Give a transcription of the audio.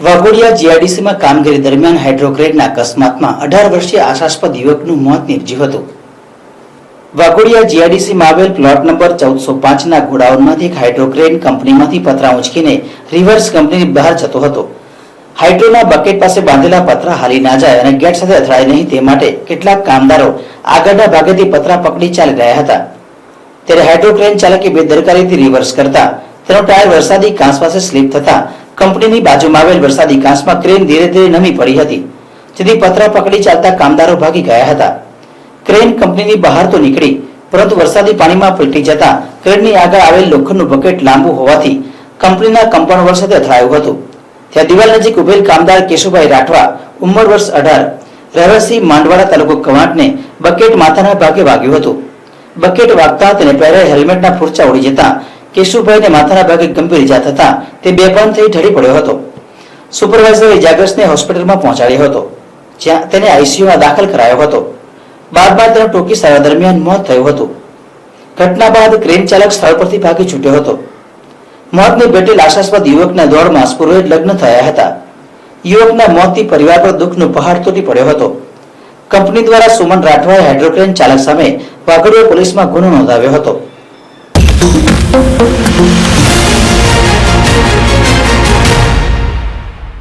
વાઘોડિયા જીઆઈડીસીમાં કામગીરી દરમિયાન હાઇડ્રોક્રેટના અકસ્માતમાં અઢાર વર્ષીય આશાસ્પદ યુવકનું મોત નિપજ્યું હતું. વાઘોડિયા જીઆઈડીસીમાં આવેલ પ્લોટ નંબર ચૌદસો પાંચના ગોડાઉનમાંથી એક હાઇડ્રોક્રેન કંપનીમાંથી પતરા ઉંચકીને રિવર્સ કંપનીની બહાર જતો હતો. હાઇડ્રોના બકેટ પાસે બાંધેલા પતરા હાલી ના જાય અને ગેટ સાથે અથડાય નહીં તે માટે કેટલાક કામદારો આગળના ભાગેથી પતરા પકડી ચાલી રહ્યા હતા. ત્યારે હાઇડ્રોક્રેન ચાલકે બેદરકારીથી રિવર્સ કરતા. તેનો ટાયર વરસાદી કાંસ પાસે સ્લીપ થતા કંપનીની બાજુમાં આવેલ વરસાદી કાંસમાં ક્રેન ધીરે ધીરે નમી પડી હતી. જેથી પતરા પકડી ચાલતા કામદારો ભાગી ગયા હતા. ક્રેન કંપનીની બહાર તો નીકળી, પરંતુ વરસાદી પાણીમાં પલટી જતા ક્રેનની આગળ આવેલ લોખંડનું બકેટ લાંબુ હોવાથી કંપનીના કમ્પાઉન્ડ વર્ષ સાથે અથડાયું હતું. ત્યાં દિવાલ નજીક ઉભેલ કામદાર કેશુભાઈ રાઠવા, ઉંમર વર્ષ અઢાર, રહેવાસી માંડવાડા તાલુકો કવાંટને બકેટ માથાના ભાગે વાગ્યું હતું. બકેટ વાગતા તેને પહેરે હેલ્મેટના ફૂરચા ઉડી જતા કેશુભાઈને માથાના ભાગે ગંભીર ઇજા થતા તે બેભાન થઈ ઢળી પડ્યો હતો. સુપરવાઇઝરે ઇજાગ્રસ્તને હોસ્પિટલમાં પહોંચાડ્યો હતો, જ્યાં તેને આઈસીયુમાં દાખલ કરાયો હતો. બાદમાં તેનું ટૂંકી સારવાર દરમિયાન મોત થયું હતું. ઘટના બાદ ક્રેન ચાલક સ્થળ પરથી ભાગી છૂટ્યો હતો. મોતને ભેટેલ આશાસ્પદ યુવકના દોડમાં સ્પૂર્વે લગ્ન થયા હતા. યુવકના મોતથી પરિવાર પર દુઃખનો પહાડ તૂટી પડ્યો હતો. કંપની દ્વારા સુમન રાઠવાએ હાઇડ્રોક્રેન ચાલક સામે વાઘોડિયા પોલીસમાં ગુનો નોંધાવ્યો હતો.